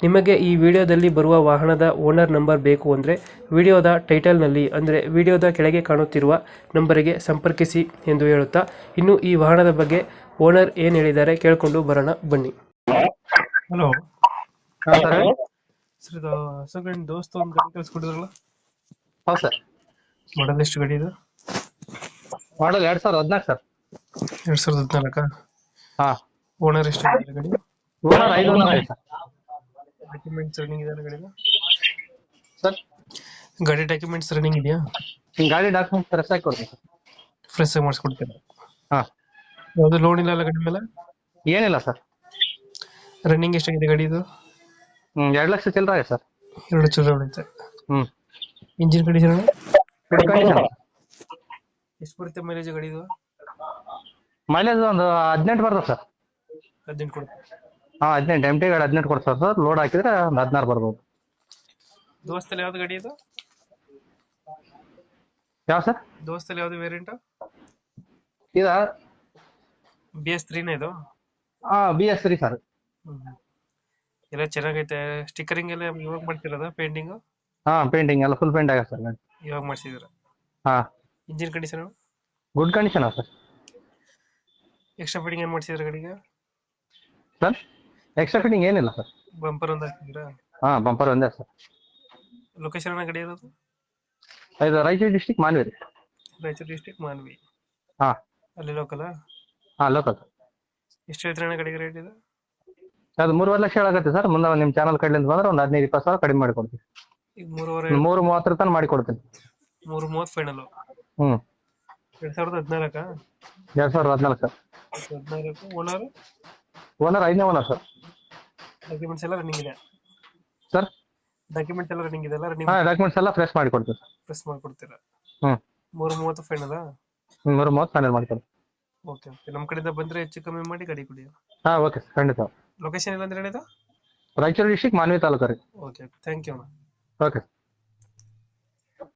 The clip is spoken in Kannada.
ನಿಮಗೆ ಈ ವಿಡಿಯೋದಲ್ಲಿ ಬರುವ ವಾಹನದ ಓನರ್ ನಂಬರ್ ಬೇಕು ಅಂದರೆ ವಿಡಿಯೋದ ಟೈಟಲ್ನಲ್ಲಿ ಅಂದರೆ ವಿಡಿಯೋದ ಕೆಳಗೆ ಕಾಣುತ್ತಿರುವ ನಂಬರಿಗೆ ಸಂಪರ್ಕಿಸಿ ಎಂದು ಹೇಳುತ್ತಾ ಇನ್ನು ಈ ವಾಹನದ ಬಗ್ಗೆ ಓನರ್ ಏನು ಹೇಳಿದ್ದಾರೆ ಕೇಳಿಕೊಂಡು ಬರೋಣ ಬನ್ನಿ. ಹಲೋ. ಹಾ ಸರ್ ಸರ್. ಇದು ಹೊಸಗಂಡ್ ದೋಸ್ತ ಒಂದು ಗಾಡಿ ಕಳ್ಸ್ಕೊಟ್ಟಿದ್ರಲ್ಲ? ಹೌದು ಸರ್. ಮಾಡಲ್ ಎಷ್ಟು ಗಾಡಿ ಇದು? ಮಾಡಲ್ ಎರಡ್ ಸಾವಿರದ ಹದಿನಾಲ್ಕು ಸರ್. ಎರಡ್ ಸಾವಿರದ ಹದಿನಾಲ್ಕ? ಹಾ. ಓನರ್ ಎಷ್ಟು ಗಾಡಿ ಓನರ್ ಐದು ಓನರ್ ಐತೆ ಡಾಕ್ಯುಮೆಂಟ್ಸ್ ರನ್ನಿಂಗ್ ಇದೆ ಗಾಡಿದು? ಸರ್ ಗಾಡಿ ಡಾಕ್ಯುಮೆಂಟ್ಸ್ ರನ್ನಿಂಗ್ ಇದೆಯಾ? ಗಾಡಿ ಡಾಕ್ಯುಮೆಂಟ್ಸ್ ಫ್ರೆಶ್ ಆಗಿ ಕೊಡ್ತೀನಿ ಸರ್ ಫ್ರೆಶ್ ಆಗಿ ಮಾಡಿಸ್ಕೊಡ್ತೀರಾ? ಹಾ. ಯಾವುದು ಲೋನ್ ಇಲ್ಲ ಅಲ್ಲ ಗಾಡಿ ಮೇಲೆ? ಏನಿಲ್ಲ ಸರ್ ರನ್ನಿಂಗ್ ಎಷ್ಟಾಗಿದೆ ಗಾಡಿದು? ಹ್ಮ್ ಎರಡು ಲಕ್ಷ ಚಿಲ್ಲರ ಆಗಿದೆ ಸರ್ ಎರಡು ಚಿಲ್ಲರ ಉಳಿತೆ ಹ್ಮ್. ಇಂಜಿನ್ ಕಂಡೀಷನ್ ಎಷ್ಟು ಬರುತ್ತೆ ಮೈಲೇಜ್ ಗಾಡಿದು? ಮೈಲೇಜ್ ಒಂದು ಹದಿನೆಂಟು ಬರ್ತದೆ ಸರ್ ಹದಿನೆಂಟು ಕೊಡುತ್ತೆ. ಹಾ ಹದಿನೆಂಟು ಎಂ ಟಿ ಗಾಡಿ ಹದಿನೆಂಟು ಕೊಡ್ತಾರೆ ಸರ್. ಲೋಡ್ ಹಾಕಿದ್ರೆ ಒಂದು ಹದಿನಾರು ಬರ್ಬೋದು. ದೋಸ್ತಲ್ಲಿ ಯಾವ್ದು ಗಾಡಿ ಇದು? ಯಾವ ಸರ್? ದೋಸ್ತಲ್ಲಿ ಯಾವ್ದು ವೇರಿಯಂಟ್ ಇದ? ಬಿ ಎಸ್ ತ್ರೀನ ಇದು? ಹಾ ಬಿ ಎಸ್ ತ್ರೀ ಸರ್. ಎಲ್ಲ ಚೆನ್ನಾಗೈತೆ. ಸ್ಟಿಕ್ಕರಿಂಗ್ ಎಲ್ಲ ಇವಾಗ ಮಾಡ್ತಿರೋದ ಪೇಂಟಿಂಗ್ ಹಾ ಪೇಂಟಿಂಗ್ ಎಲ್ಲ ಫುಲ್ ಪೇಂಟ್ ಆಗಿದೆ ಸರ್ ಗಾಡಿ. ಇವಾಗ ಮಾಡ್ಸಿದ್ರ ಹಾ. Engine condition good condition sir. Extra fitting ಏನ್ ಮಾಡ್ಸಿದ್ರ ಗಾಡಿಗೆ? ಸರ್? ಎಕ್ಸ್ಟ್ರಾ ಫಿಟ್ಟಿಂಗ್ ಏನಿಲ್ಲ ಸರ್? ಬಂಪರ್ ಒಂದು ಹಾಕಿದ್ದೀರಾ? ಹಾ ಬಂಪರ್ ಒಂದೇ ಸರ್. ಲೊಕೇಶನ್ ಗಾಡಿ ಇರೋದು? ಇದು ರಾಯಚೂರು ಡಿಸ್ಟಿಕ್ ಮಾನ್ವಿ ರಾಯಚೂರು ಡಿಸ್ಟಿಕ್ ಮಾನ್ವಿ. ಹಾ. ಅಲ್ಲಿ ಲೋಕಲ್ ಹಾ ಲೋಕಲ್ ಎಷ್ಟು ಹೇಳ್ತೀರಣ್ಣ ಗಾಡಿಗೆ ರೇಟ್ ಇದು? ಅದು ಮೂರುವರೆ ಲಕ್ಷ ಹೇಳಾಗತ್ತೆ ಸರ್. ಮುಂದೆ ನಿಮ್ಮ ಚಾನಲ್ ಕಡೆಯಿಂದ ಬಂದ್ರೆ ಒಂದು ಹದಿನೈದು ಇಪ್ಪತ್ತು ಸಾವಿರ ಕಡಿಮೆ ಮಾಡಿಕೊಡ್ತೀನಿ ಈಗ ಮೂರುವರೆ ಮೂರು ಮೂವತ್ತರ ತನಕ ಮಾಡಿಕೊಡ್ತೀನಿ. ಮೂರು ಮೂವತ್ತು ಫೈನಲ್ ಹ್ಞೂ ಎರಡು ಸಾವಿರದ ಹದಿನಾಲ್ಕ ಎರಡು ಸಾವಿರದ ಹದಿನಾಲ್ಕು ಸರ್. ಹದಿನಾಲ್ಕು ಓನರ್? ಓನರ್ ಐದನೇ ಓನರ್ ಸರ್ ಡಾಕ್ಯುಮೆಂಟ್ಸ್ ಎಲ್ಲ ರನ್ನಿಂಗ್ ಇದೆ. ಸರ್ ಡಾಕ್ಯುಮೆಂಟ್ಸ್ ಎಲ್ಲ ರನ್ನಿಂಗ್ ಇದೆ ಎಲ್ಲ ರನ್ನಿಂಗ್ ಹಾ ಡಾಕ್ಯುಮೆಂಟ್ಸ್ ಎಲ್ಲ ಫ್ರೆಶ್ ಮಾಡಿ ಕೊಡ್ತೀನಿ ಸರ್ ಮಾಡಿ ಕೊಡ್ತೀರಾ? ಹ್ಮ್. ಮೂರು ಮೂವತ್ತು ಫೈನಲ್ ಹ್ಮ್, ಮೂರು ಮೂವತ್ತು ಫೈನಲ್ ಮಾಡಿಕೊಡ್ತೀನಿ ಓಕೆ ಓಕೆ ನಮ್ಮ ಕಡೆಯಿಂದ ಬಂದ್ರೆ ಹೆಚ್ಚು ಕಮ್ಮಿ ಮಾಡಿ ಗಾಡಿ ಕೊಡಿ. ಹಾ ಓಕೆ ಸರ್ ಖಂಡಿತ. ಲೊಕೇಶನ್ ಇಲ್ಲ ಅಂದ್ರೆ ಹೇಳಿದ ರಾಯಚೂರು ಡಿಸ್ಟ್ರಿಕ್ಟ್ ಮಾನ್ವಿ ತಾಲೂಕು ರೀ. ಓಕೆ ಥ್ಯಾಂಕ್ ಯು ಅಣ್ಣ. ಓಕೆ